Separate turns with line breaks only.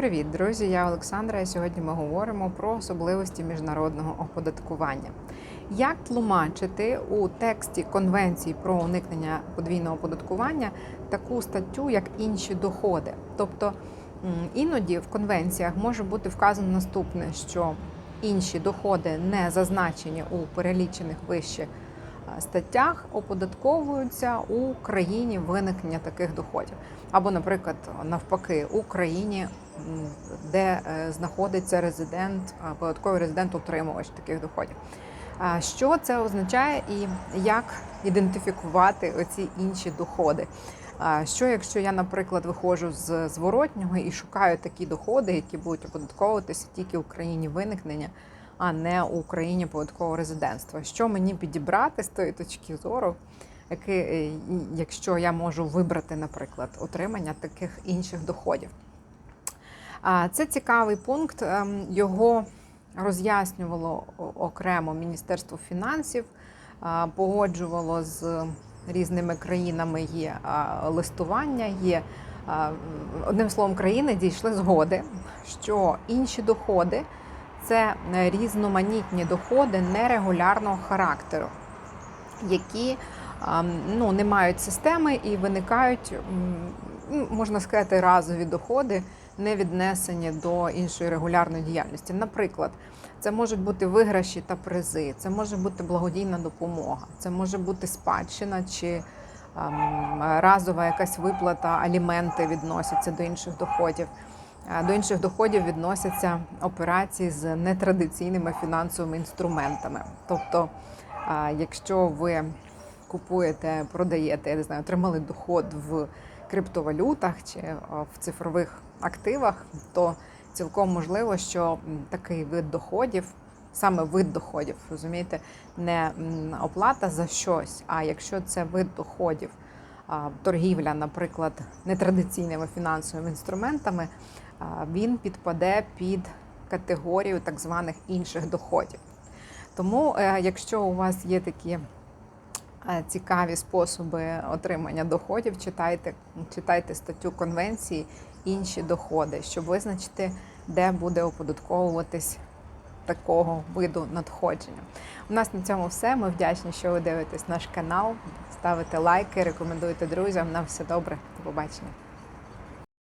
Привіт, друзі! Я Олександра. і Сьогодні ми говоримо про особливості міжнародного оподаткування. Як тлумачити у тексті Конвенції про уникнення подвійного оподаткування таку статтю, як інші доходи? Тобто іноді в конвенціях може бути вказано наступне, що інші доходи не зазначені у перелічених вище статтях, оподатковуються у країні виникнення таких доходів. Або, наприклад, навпаки, у країні, де е, знаходиться резидент, податковий резидент отримувач таких доходів. Що це означає і як ідентифікувати оці інші доходи? Що якщо я, наприклад, виходжу з зворотнього і шукаю такі доходи, які будуть оподатковуватися тільки в країні виникнення, а не у країні податкового резидентства? Що мені підібрати з тої точки зору? Які, е, якщо я можу вибрати, наприклад, отримання таких інших доходів. Це цікавий пункт. ем, Його роз'яснювало окремо Міністерство фінансів, погоджувало з різними країнами є листування, є одним словом, країни дійшли згоди, що інші доходи це е, різноманітні доходи нерегулярного характеру, які ну, не мають системи і виникають, ну, можна сказати, разові доходи, не віднесені до іншої регулярної діяльності. Наприклад, це можуть бути виграші та призи, це може бути благодійна допомога, це може бути спадщина чи разова якась виплата, аліменти відносяться до інших доходів. До інших доходів відносяться операції з нетрадиційними фінансовими інструментами. Тобто, якщо ви купуєте, продаєте, я не знаю, отримали доход в криптовалютах чи е, в цифрових активах, то цілком можливо, що такий вид доходів, саме вид доходів, розумієте, не оплата за щось, а якщо це вид доходів, торгівля, наприклад, нетрадиційними фінансовими інструментами, він підпаде під категорію так званих інших доходів. Тому, е, якщо у вас є такі е, цікаві способи отримання доходів, читайте, читайте статтю конвенції інші доходи, щоб визначити, де буде оподатковуватись такого виду надходження. У нас на цьому все. Ми вдячні, що ви дивитесь наш канал. Ставите лайки, рекомендуйте друзям. Нам все добре. До побачення.